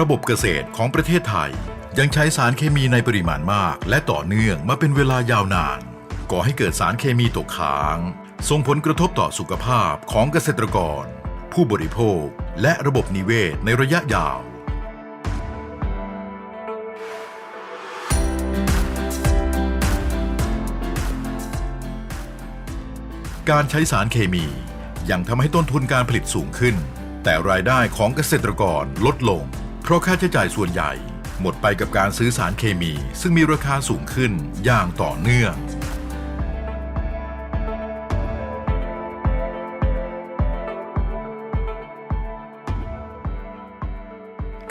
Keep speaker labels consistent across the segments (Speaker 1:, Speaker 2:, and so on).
Speaker 1: ระบบเกษตรของประเทศไทย ยังใช้สารเคมีในปริมาณมาก และต่อเนื่องมาเป็นเวลายาวนาน ก่อให้เกิดสารเคมีตกค้าง ส่งผลกระทบต่อสุขภาพของเกษตรกร ผู้บริโภค และระบบนิเวศในระยะยาวการใช้สารเคมียังทำให้ต้นทุนการผลิตสูงขึ้น แต่รายได้ของเกษตรกรลดลง เพราะค่าใช้จ่ายส่วนใหญ่ หมดไปกับการซื้อสารเคมี ซึ่งมีราคาสูงขึ้นอย่างต่อเนื่อง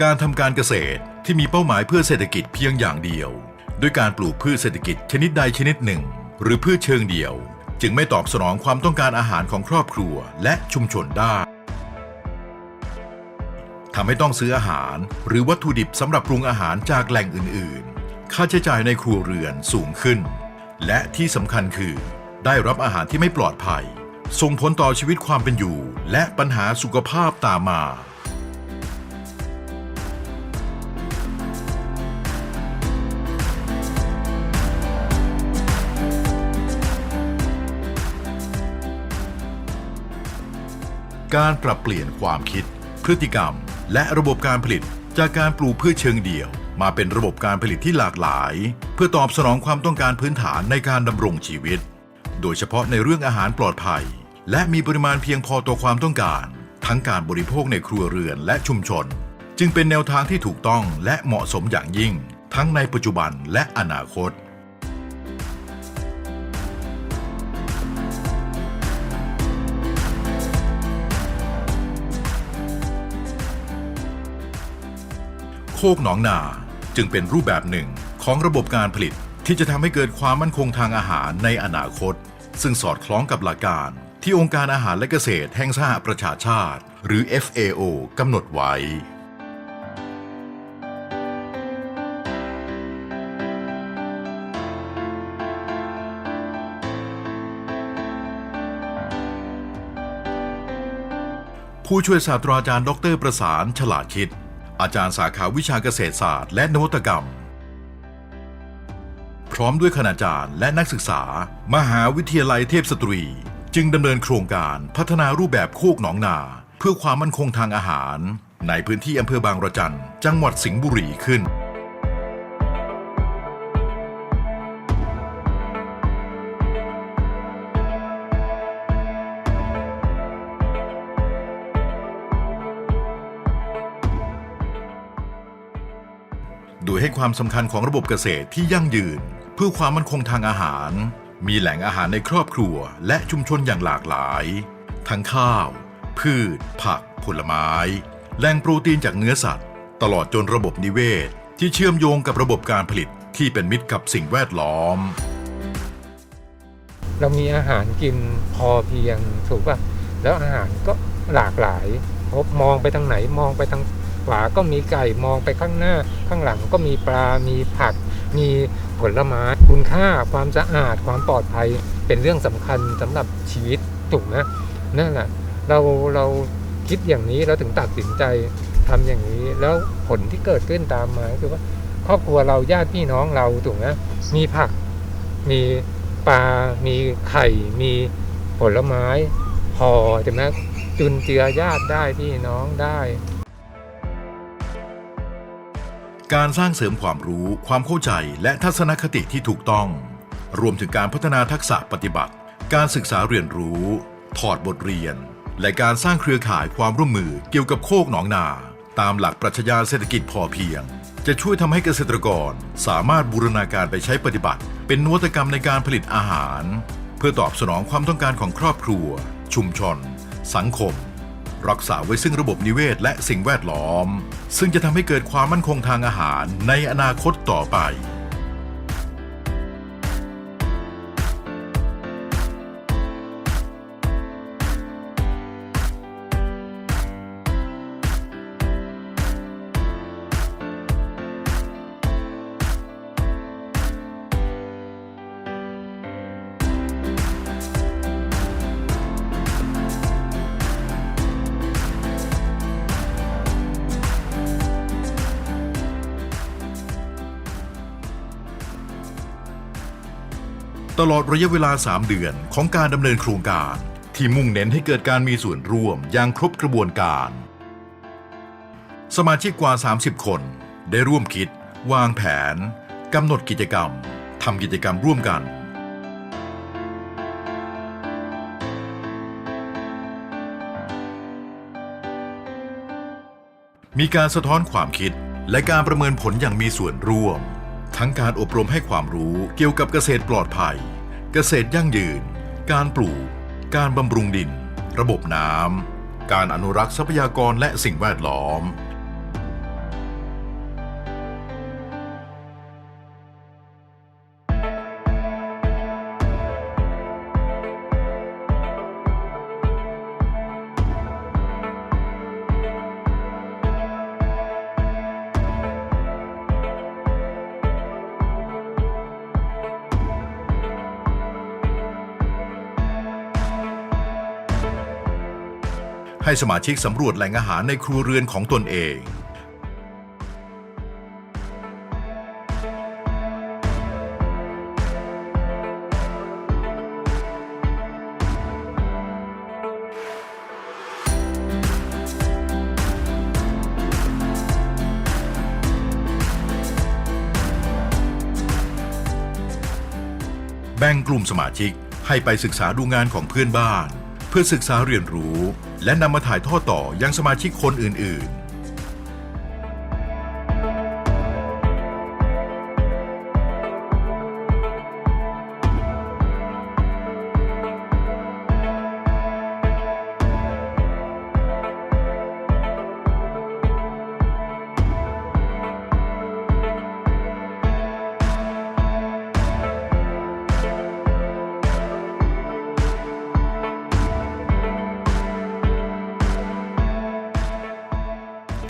Speaker 1: การทำการเกษตรที่มีเป้าหมายเพื่อเศรษฐกิจเพียงอย่างเดียว ด้วยการปลูกพืชเศรษฐกิจชนิดใดชนิดหนึ่ง หรือพืชเชิงเดียว จึงไม่ตอบสนองความต้องการอาหารของครอบครัวและชุมชนได้ ทำให้ต้องซื้ออาหาร หรือวัตถุดิบสำหรับปรุงอาหารจากแหล่งอื่น ๆ ค่าใช้จ่ายในครัวเรือนสูงขึ้น และที่สำคัญคือ ได้รับอาหารที่ไม่ปลอดภัย ส่งผลต่อชีวิตความเป็นอยู่ และปัญหาสุขภาพตามมาการปรับเปลี่ยนความคิด พฤติกรรม และระบบการผลิตจากการปลูกพืชเชิงเดี่ยว มาเป็นระบบการผลิตที่หลากหลาย เพื่อตอบสนองความต้องการพื้นฐานในการดำรงชีวิต โดยเฉพาะในเรื่องอาหารปลอดภัย และมีปริมาณเพียงพอต่อความต้องการ ทั้งการบริโภคในครัวเรือนและชุมชน จึงเป็นแนวทางที่ถูกต้องและเหมาะสมอย่างยิ่ง ทั้งในปัจจุบันและอนาคต คกหนองนา จึงเป็นรูปแบบหนึ่งของระบบการผลิตที่จะทำให้เกิดความมั่นคงทางอาหารในอนาคต ซึ่งสอดคล้องกับหลักการ ที่องค์การอาหารและเกษตรแห่งสหประชาชาติ หรือ FAO กำหนดไว้ ผู้ช่วยศาสตราจารย์ ดรประสานฉลาดคิด อาจารย์สาขาวิชาเกษตรศาสตร์ และนวัตกรรม พร้อมด้วยคณาจารย์และนักศึกษา มหาวิทยาลัยเทพสตรี จึงดำเนินโครงการพัฒนารูปแบบโคกหนองนา เพื่อความมั่นคงทางอาหาร ในพื้นที่อำเภอบางระจันจังหวัดสิงห์บุรีขึ้น ให้ความสำคัญของระบบเกษตรที่ยั่งยืน เพื่อความมั่นคงทางอาหาร มีแหล่งอาหารในครอบครัว และชุมชนอย่างหลากหลาย ทั้งข้าว พืช ผัก ผลไม้ แหล่งโปรตีนจากเนื้อสัตว์ ตลอดจนระบบนิเวศ ที่เชื่อมโยงกับระบบการผลิตที่เป็นมิตรกับสิ่งแวดล้อม
Speaker 2: เรามีอาหารกินพอเพียงถูกป่ะแล้วอาหารก็หลากหลายพบมองไปทางไหนมองไปทาง ขวาก็มีไก่มองไปข้างหน้า ข้างหลังก็มีปลา มีผัก มีผลไม้คุณค่าความสะอาดความปลอดภัยเป็นเรื่องสำคัญสำหรับชีวิตถูกนะนั่นแหละเราเราคิดอย่างนี้เราถึงตัดสินใจทำอย่างนี้ แล้วผลที่เกิดขึ้นตามมาคือว่าครอบครัวเราญาติพี่น้องเราถูกนะมีผัก มีปลา มีไข่ มีผลไม้พอใช่ไหมจุนเจือญาติได้พี่น้องได้
Speaker 1: การสร้างเสริมความรู้ ความเข้าใจ และทัศนคติที่ถูกต้อง รวมถึงการพัฒนาทักษะปฏิบัติ การศึกษาเรียนรู้ ถอดบทเรียน และการสร้างเครือข่ายความร่วมมือเกี่ยวกับโคกหนองนา ตามหลักปรัชญาเศรษฐกิจพอเพียง จะช่วยทำให้เกษตรกร สามารถบูรณาการไปใช้ปฏิบัติ เป็นนวัตกรรมในการผลิตอาหาร เพื่อตอบสนองความต้องการของครอบครัว ชุมชน สังคม รักษาไว้ซึ่งระบบนิเวศและสิ่งแวดล้อม ซึ่งจะทำให้เกิดความมั่นคงทางอาหารในอนาคตต่อไป ตลอดระยะเวลา 3 เดือนของการดำเนินโครงการ ที่มุ่งเน้นให้เกิดการมีส่วนร่วมอย่างครบกระบวนการ สมาชิกกว่า 30 คน ได้ร่วมคิด วางแผนกำหนดกิจกรรมทำกิจกรรมร่วมกัน มีการสะท้อนความคิดและการประเมินผลอย่างมีส่วนร่วม ทั้งการอบรมให้ความรู้เกี่ยวกับเกษตรปลอดภัย เกษตรยั่งยืน การปลูก การบำรุงดิน ระบบน้ำ การอนุรักษ์ทรัพยากรและสิ่งแวดล้อม ให้สมาชิกสำรวจแหล่งอาหารในครัวเรือนของตนเอง แบ่งกลุ่มสมาชิกให้ไปศึกษาดูงานของเพื่อนบ้าน พื่อศึกษาเรียนรู้ และนำมาถ่ายทอดต่อยังสมาชิกคนอื่นๆ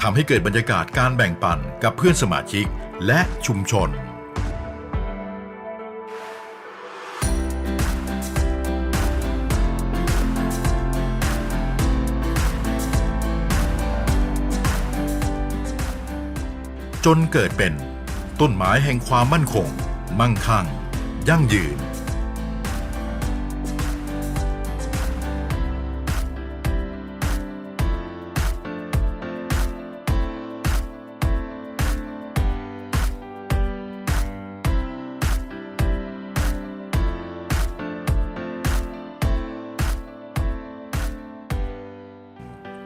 Speaker 1: ทำให้เกิดบรรยากาศการแบ่งปันกับเพื่อนสมาชิกและชุมชน จนเกิดเป็น ต้นไม้แห่งความมั่นคง มั่งคั่ง ยั่งยืน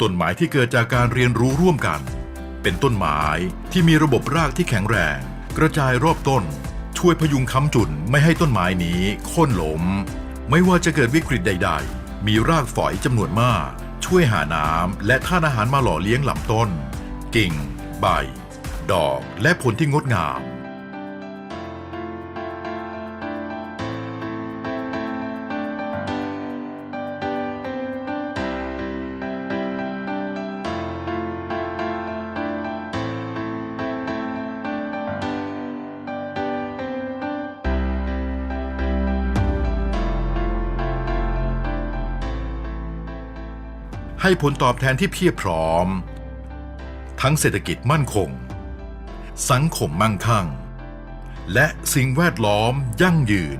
Speaker 1: ต้นไม้ที่เกิดจากการเรียนรู้ร่วมกัน เป็นต้นไม้ที่มีระบบรากที่แข็งแรง กระจายรอบต้น ช่วยพยุงค้ำจุนไม่ให้ต้นไม้นี้โค่นล้ม ไม่ว่าจะเกิดวิกฤตใด ๆ มีรากฝอยจำนวนมาก ช่วยหาน้ำและท่านอาหารมาหล่อเลี้ยงลำต้น กิ่ง ใบ ดอกและผลที่งดงาม ให้ผลตอบแทนที่เพียบพร้อม ทั้งเศรษฐกิจมั่นคง สังคมมั่งคั่ง และสิ่งแวดล้อมยั่งยืน